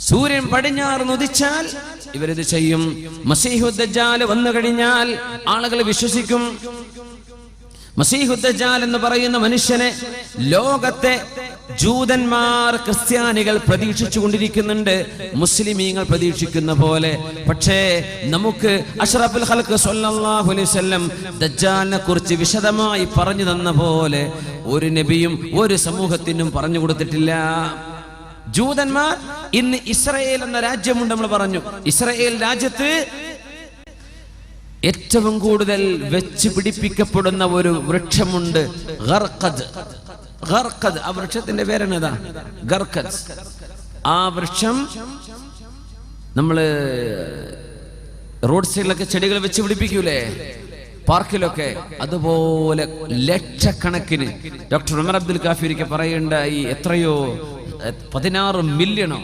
സൂര്യൻ പടിഞ്ഞാറ് ഉദിച്ചാൽ ഇവരിത് ചെയ്യും. മസീഹുദ്ദജാൽ വന്നു കഴിഞ്ഞാൽ ആളുകൾ വിശ്വസിക്കും. മസീഹുദ്ദജാൽ എന്ന് പറയുന്ന മനുഷ്യനെ ലോകത്തെ ജൂതന്മാർ ക്രിസ്ത്യാനികൾ പ്രതീക്ഷിച്ചു കൊണ്ടിരിക്കുന്നുണ്ട് മുസ്ലിമീങ്ങൾ പ്രതീക്ഷിക്കുന്ന പോലെ. പക്ഷേ നമുക്ക് അഷ്റഫുൽ ഹൽക്ക് സല്ലല്ലാഹു അലൈഹി വസല്ലം കുറിച്ച് വിശദമായി പറഞ്ഞു തന്ന പോലെ ഒരു നബിയും ഒരു സമൂഹത്തിനും പറഞ്ഞു കൊടുത്തിട്ടില്ല. ജൂതന്മാർ ഇന്ന് ഇസ്രയേൽ എന്ന രാജ്യമുണ്ട് നമ്മൾ പറഞ്ഞു. ഇസ്രയേൽ രാജ്യത്ത് ഏറ്റവും കൂടുതൽ വെച്ച് പിടിപ്പിക്കപ്പെടുന്ന ഒരു വൃക്ഷമുണ്ട് ഗർഖദ്. ഗർഖദ്. ആ വൃക്ഷത്തിന്റെ പേരെന്നതാ? ഗർഖദ് ആ വൃക്ഷം നമ്മൾ റോഡ് സൈഡിലൊക്കെ ചെടികൾ വെച്ച് പിടിപ്പിക്കൂലേ? പാർക്കിലൊക്കെ. അതുപോലെ ലക്ഷക്കണക്കിന്. ഡോക്ടർ ഉമർ അബ്ദുൽ കാഫി ഒരിക്കൽ ഈ എത്രയോ പതിനാറ് മില്യണോ